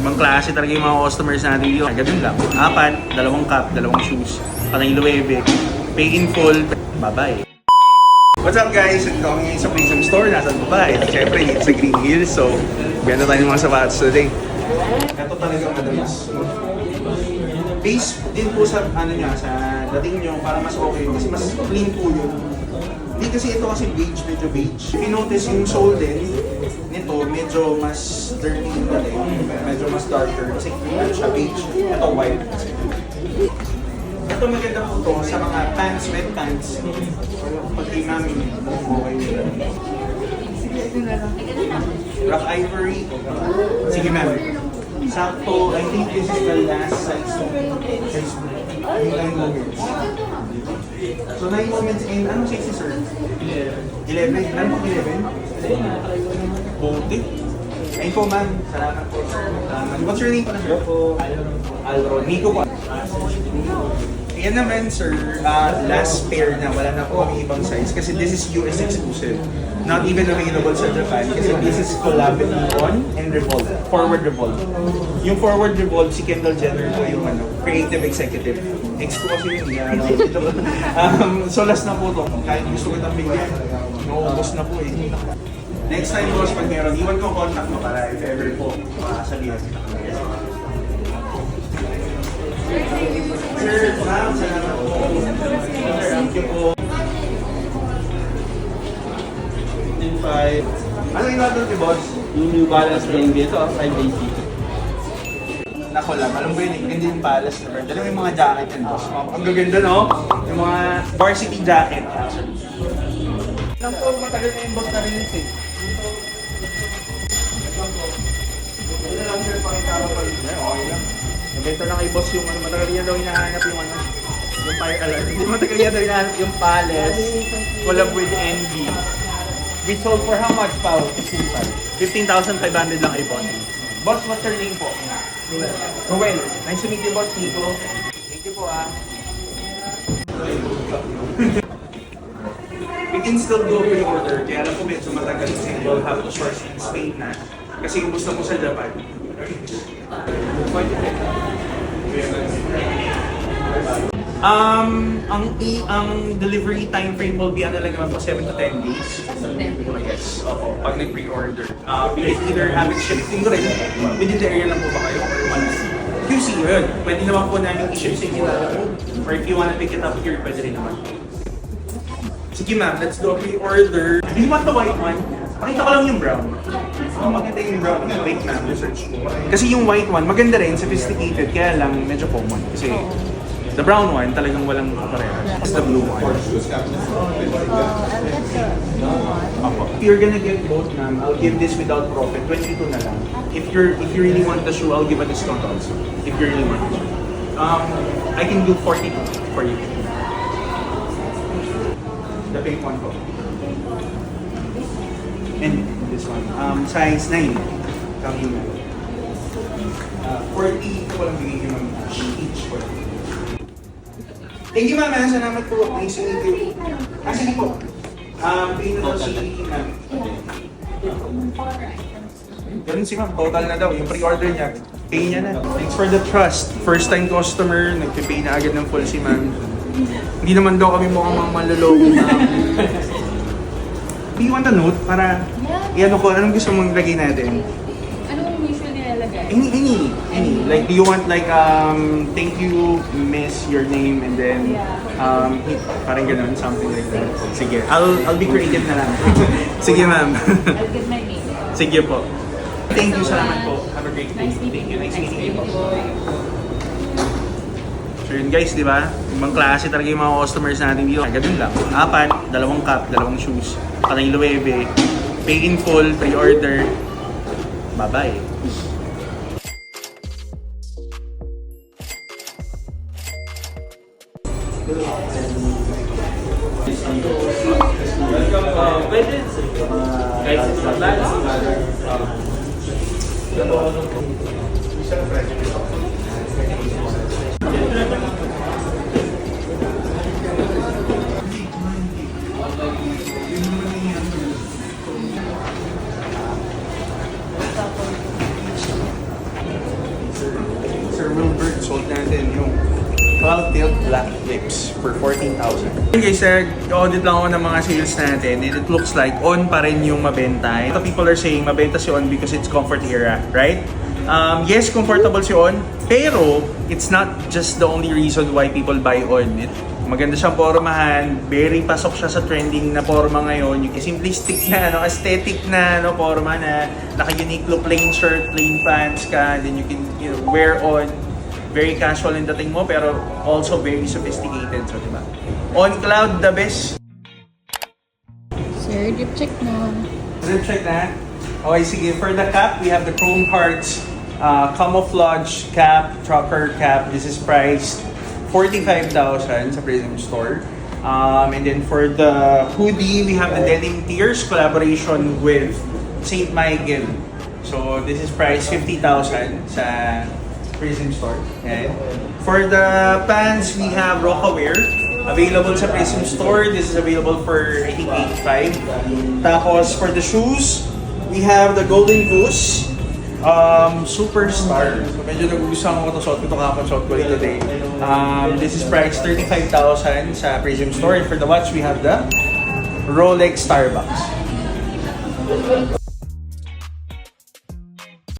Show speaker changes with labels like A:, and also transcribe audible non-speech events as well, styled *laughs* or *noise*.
A: Ibang klase talaga yung mga customers natin dito. Ganun lang. Apat, dalawang cup, dalawang shoes. Patay luwebe. Pay in full. Bye-bye. What's up guys? Ito kami sa Prism Store. Nasa Dubai. At syempre, it's sa Green Hills. So, ganda tayo ng mga sapatos today. Ito talaga madalas. Base din po sa ano niya, sa dating nyo para mas okay kasi mas clean po yun. Hindi kasi ito kasi beige, medyo beige. If you notice yung sole din, medyo mas dirty yung dating. Medyo mas darker kasi ano siya beige. Ito white. Ito maganda po to sa mga pants, wet pants. Pag di namin, okay nila. Rock Ivory. Sige ma'am. Sakto, I think this is the last size size nine moments. So nine moments in, anong size si sir? 11. Ano pang 11? Buti. Ayun po ma'am. Salamat po. Salamat. What's your name po na sir? po. Alro. Nico po. Yan naman sir, uh, last pair na wala na po kami ibang size kasi this is US exclusive. Not even available sa Japan kasi this is collab on and Revolve. Forward Revolve. Yung Forward Revolve, si Kendall Jenner po yung ano, creative executive. Ex ko kasi yun, yeah, *laughs* um, So last na po to. Kahit gusto ko itang bigyan, nauubos na po eh. Next time boss, pag meron, iwan ko contact mo para if ever po, makasabihan kita. Sir, ma'am, salamat po. Thank you po. 15.5. Ano yung natin boss?
B: Yung New Balance rin dito, 580.
A: Nako lang, alam mo yun, eh, ganda yung palace na brand. Alam mo yung mga jacket yan, boss. Ang gaganda, no? Yung mga varsity jacket, actually. Alam ko, matagal na yung boss na rin yun, eh. Ano lang, sir, pakita ko pa rin. Eh, Okay lang. Nabenta na kay boss yung ano, matagal niya daw hinahanap yung ano, yung fire alarm. *laughs* Hindi matagal niya daw hinahanap yung palace. Collab with NB. We sold for how much, Pao? 15,500 lang kay Bonnie. Boss, what's your name po? Ruel. Nice to meet you, Boss Nico. Thank you po, ah. *laughs* We can still do pre-order, kaya alam ko medyo matagal kasi we'll have to source in Spain na. Kasi gusto mo sa Japan. Um, ang i ang delivery time frame will be ano lang naman po 7 to 10 days. Yes, opo, pag nag-pre-order. Uh, you can either have it shipped in rin, within the area lang po ba kayo or once QC yun. Pwede naman po namin i-ship sa inyo or if you wanna pick it up here, pwede rin naman. Sige ma'am, let's do a pre-order. Do you want the white one? Pakita ko lang yung brown. Oh, maganda yung brown. Wait ma'am, research ko. Kasi yung white one, maganda rin, sophisticated, kaya lang medyo common. Kasi the brown one, talagang walang kaparehas. It's the blue one. Apo. If you're gonna get both, ma'am, I'll give this without profit, 22 na lang. If you're if you really want the shoe, I'll give a discount also. If you really want it. Um, I can do 42 for you. The pink one po. And this one. Um, size 9. Kami na. Uh, 40 ko lang bigay yung each 40. Thank you, ma'am. Salamat po. Nice to meet you. Ah, sige po. Um, pay na daw si ma'am. Ganun si ma'am. Total na daw. Yung pre-order niya, pay niya na. Thanks for the trust. First time customer, nagpipay na agad ng full si ma'am. Hindi naman daw kami mukhang mga maluloko na. *laughs* Do you want a note para i-ano ko, anong gusto mong lagay natin?
C: Anong usually nilalagay?
A: Any, any, any. Like, do you want like, um, thank you, miss, your name, and then, um, parang ganun, something like that. Sige, I'll, I'll be creative na lang. *laughs* Sige, ma'am.
C: I'll give my name.
A: Sige po. Thank you, salamat po. Have a great day.
C: Nice
A: Thank
C: meeting
A: you.
C: you.
A: Nice meeting you po. So yun guys, di ba? Ibang klase talaga yung mga customers natin dito. Ganun lang. Apat, dalawang cup, dalawang shoes. Patay luwebe. Pay in full, pre-order. Bye-bye.
B: Pwede, kahit sa Sir
A: Wilbert sold natin yung Cloud Tilt Black Lips for 14,000. Okay sir, audit lang ako ng mga sales natin and it looks like on pa rin yung mabenta. The people are saying mabenta si on because it's comfort era, right? Um, yes, comfortable si on, pero it's not just the only reason why people buy on. It, maganda siyang pormahan, very pasok siya sa trending na porma ngayon. Yung simplistic na, ano, aesthetic na ano, porma na. Naka-unique look, plain shirt, plain pants ka, then you can you know, wear on. Very casual in dating mo pero also very sophisticated so di ba on cloud the best.
C: Sir, drip check na.
A: Zip check na. Okay sige. For the cap we have the chrome hearts uh, camouflage cap trucker cap this is priced 45,000 sa Prism Store um, and then for the hoodie we have the Denim Tears collaboration with St. Michael so this is priced 50,000 sa Prism Store. And for the pants, we have Rockaware. Available sa Prism Store. This is available for, I think, 85. Tapos, for the shoes, we have the Golden Goose um, Superstar. So, medyo nagugustuhan ko ito. Suot ko ito kapag suot ko ito today. Um, this is priced 35,000 sa Prism Store. And for the watch, we have the Rolex Starbucks.